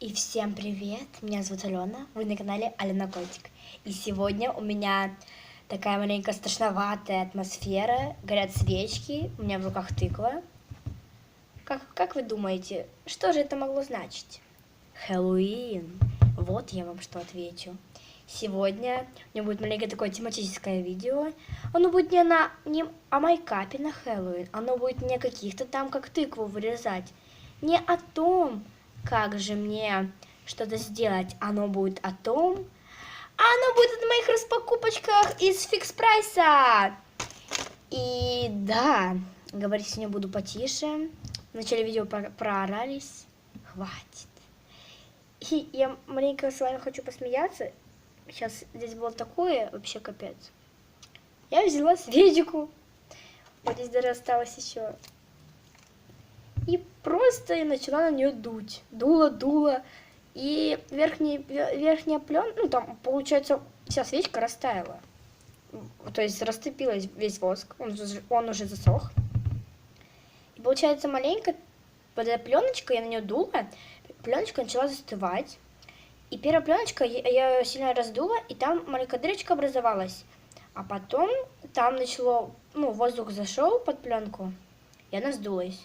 И всем привет! Меня зовут Алена, вы на канале Алена Котик. И сегодня у меня такая маленько страшноватая атмосфера, горят свечки, у меня в руках тыква. Как, как вы думаете, что же это могло значить? Хэллоуин. Вот я вам что отвечу. Сегодня у меня будет маленькое такое тематическое видео. Оно будет не, на, не о майкапе на Хэллоуин, оно будет не о каких-то там, как тыкву вырезать. Не о том, как же мне что-то сделать. Оно будет о том, оно будет о моих распокупочках из фикс прайса. И да, говорить сегодня буду потише. В начале видео про проорались. Хватит. И я маленько с вами хочу посмеяться. Сейчас здесь было такое, вообще капец. Я взяла свечку. Вот здесь даже осталось еще. И просто я начала на нее дуть. Дула, дула. И верхний, верхняя плен, ну там, получается, вся свечка растаяла. То есть растопилась весь воск, он, он уже засох. И получается, маленько под этой пленочкой я на нее дула, пленочка начала застывать. И первая пленочка, я ее сильно раздула, и там маленькая дырочка образовалась. А потом там начало, ну, воздух зашел под пленку, и она сдулась.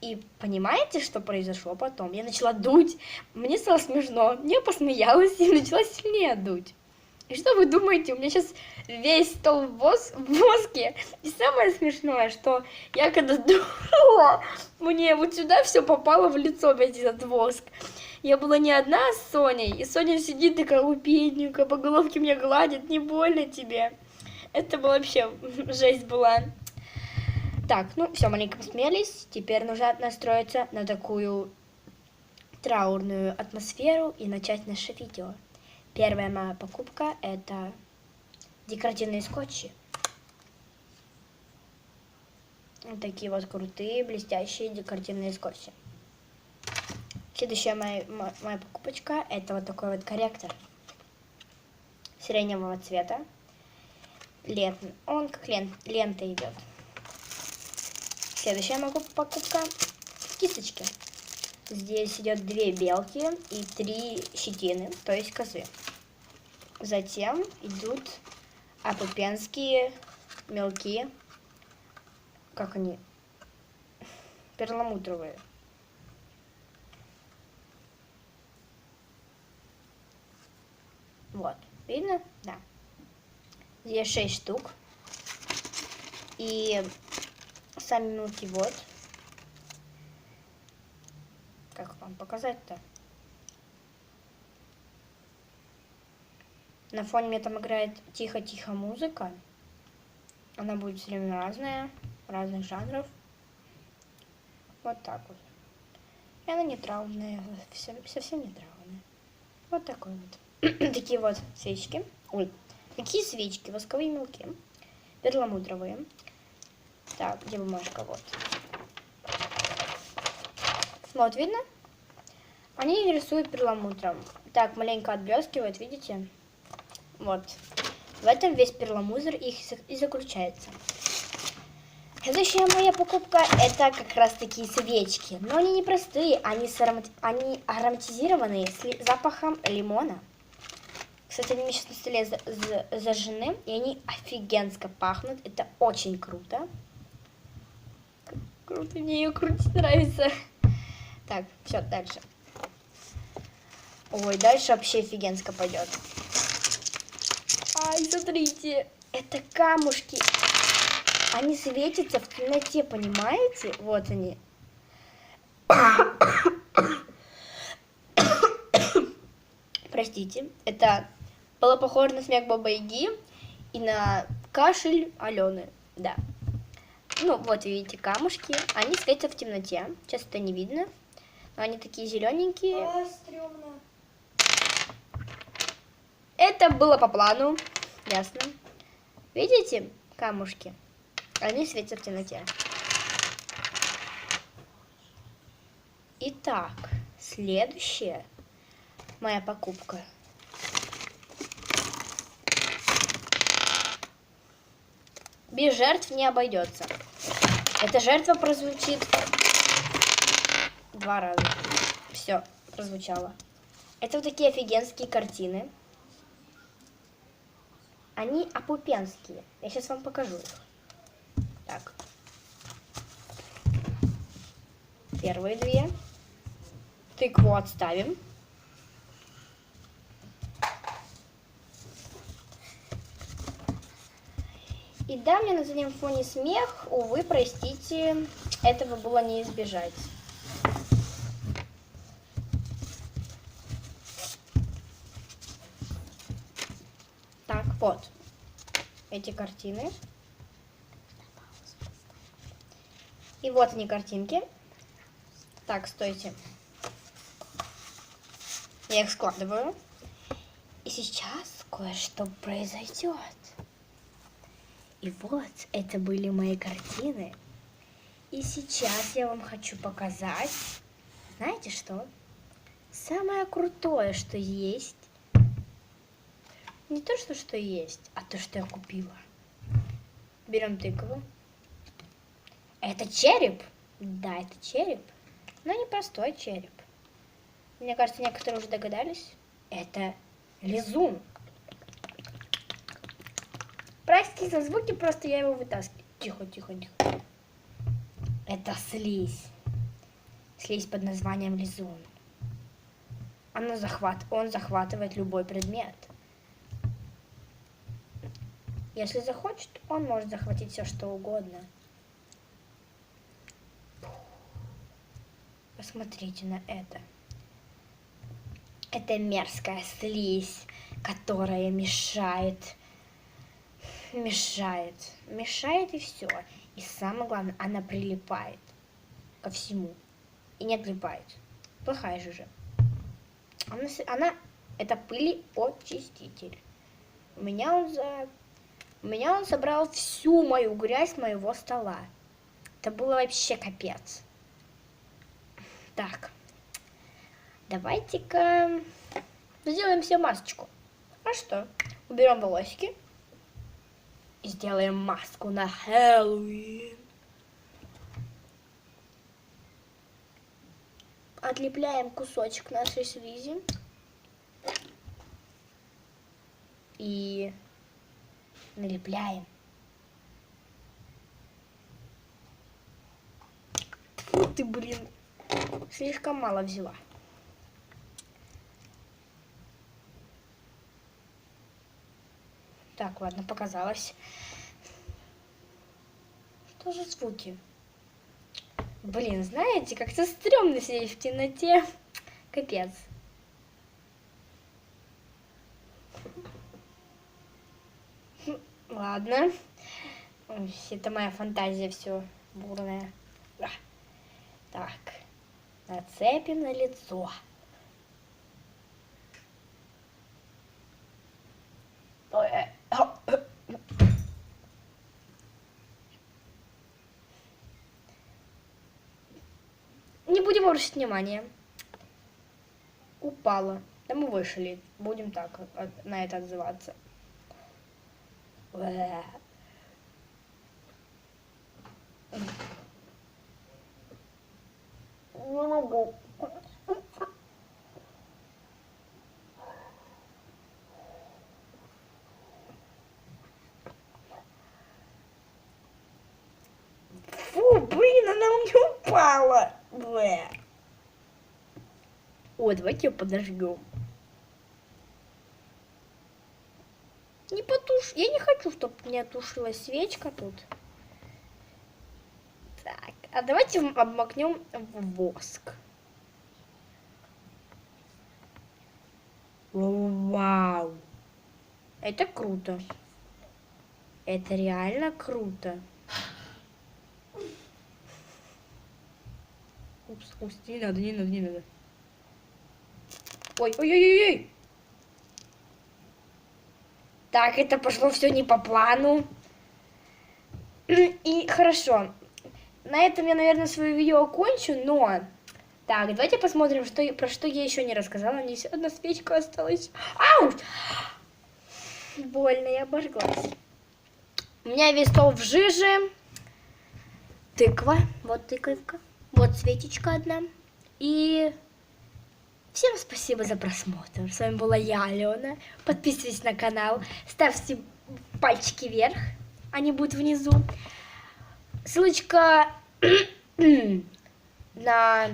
И понимаете, что произошло потом? Я начала дуть, мне стало смешно, я посмеялась и начала сильнее дуть. И что вы думаете, у меня сейчас весь стол в, вос в воске. И самое смешное, что я когда дула, мне вот сюда все попало в лицо, весь этот воск. Я была не одна с Соней, и Соня сидит такая, бедненькая, по головке меня гладит, не больно тебе. Это была вообще жесть была. Так, ну все, маленько посмеялись. Теперь нужно настроиться на такую траурную атмосферу и начать наше видео. Первая моя покупка это декоративные скотчи. Вот такие вот крутые, блестящие декоративные скотчи. Следующая моя, моя покупочка это вот такой вот корректор сиреневого цвета. Лент, он как лент, лента идет. Следующая моя покупка кисточки. Здесь идет две белки и три щетины, то есть козы. Затем идут апупенские мелки, как они, перламутровые. Вот, видно? Да. Здесь 6 штук. И сами мелки вот. Как вам показать-то? На фоне мне там играет тихо-тихо музыка. Она будет все время разная, разных жанров. Вот так вот. И она не траурная, совсем не траурная. Вот такой вот. Такие вот свечки. Ой, такие свечки, восковые мелки, перламутровые. Так, где бумажка? Вот. Вот, видно? Они рисуют перламутром. Так, маленько отблескивает, видите? Вот. В этом весь перламутр их и заключается. Следующая моя покупка это как раз такие свечки. Но они не простые, они, аромати... они ароматизированные с запахом лимона. Кстати, они сейчас на столе зажжены, и они офигенско пахнут. Это очень круто. Круто, мне ее крутить нравится. Так, все, дальше. Ой, дальше вообще офигенско пойдет. Ай, смотрите, это камушки. Они светятся в темноте, понимаете? Вот они. Простите, это было похоже на смех Баба Яги и на кашель Алены, да. Ну, вот видите камушки. Они светятся в темноте. Сейчас это не видно. Но они такие зелененькие. А, стрёмно. Это было по плану. Ясно. Видите камушки? Они светятся в темноте. Итак, следующая моя покупка – Без жертв не обойдется. Эта жертва прозвучит два раза. Все. прозвучало. Это вот такие офигенские картины. Они опупенские. Я сейчас вам покажу их. Так. Первые две. Тыкву отставим. И да, мне на заднем фоне смех. Увы, простите, этого было не избежать. Так, вот. Эти картины. И вот они картинки. Так, стойте. Я их складываю. И сейчас кое-что произойдет. И вот, это были мои картины. И сейчас я вам хочу показать, знаете что? Самое крутое, что есть. Не то, что, что есть, а то, что я купила. Берем тыкву. Это череп? Да, это череп. Но не простой череп. Мне кажется, некоторые уже догадались. Это лизун. Простите за звуки, просто я его вытаскиваю. Тихо, тихо, тихо. Это слизь. Слизь под названием лизун. Она захват... Он захватывает любой предмет. Если захочет, он может захватить все, что угодно. Посмотрите на это. Это мерзкая слизь, которая мешает мешает. Мешает и все. И самое главное, она прилипает ко всему. И не отлипает. Плохая же же. Она, она это пылеочиститель. У меня он за... У меня он собрал всю мою грязь моего стола. Это было вообще капец. Так. Давайте-ка сделаем себе масочку. А что? Уберем волосики сделаем маску на Хэллоуин. Отлепляем кусочек нашей слизи. И налепляем. Фу ты, блин, слишком мало взяла. Так, ладно, показалось. Что же звуки? Блин, знаете, как-то стрёмно сидеть в темноте. Капец. Ладно. Это моя фантазия все бурная. Так. Нацепим на лицо. Не будем обращать внимания. Упала. Да мы вышли. Будем так на это отзываться. Не могу. упала. О, давайте подожгем. Не потуш. Я не хочу, чтобы не тушилась свечка тут. Так, а давайте обмакнем в воск. Вау. Это круто. Это реально круто. Упс, упс, не надо, не надо. Ой, ой, ой, ой, ой. Так, это пошло все не по плану. И хорошо. На этом я, наверное, свое видео окончу, но... Так, давайте посмотрим, что, про что я еще не рассказала. Здесь одна свечка осталась. Ау! Больно, я обожглась. У меня весь стол в жиже. Тыква. Вот тыковка. Вот свечечка одна. И Всем спасибо за просмотр. С вами была я, Алена. Подписывайтесь на канал, ставьте пальчики вверх, они будут внизу. Ссылочка на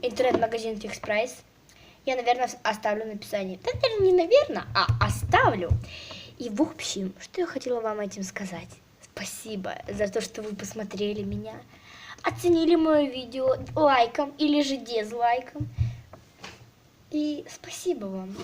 интернет-магазин Fix Price я, наверное, оставлю в описании. Да, не наверное, а оставлю. И в общем, что я хотела вам этим сказать. Спасибо за то, что вы посмотрели меня. Оценили мое видео лайком или же дизлайком. И спасибо вам.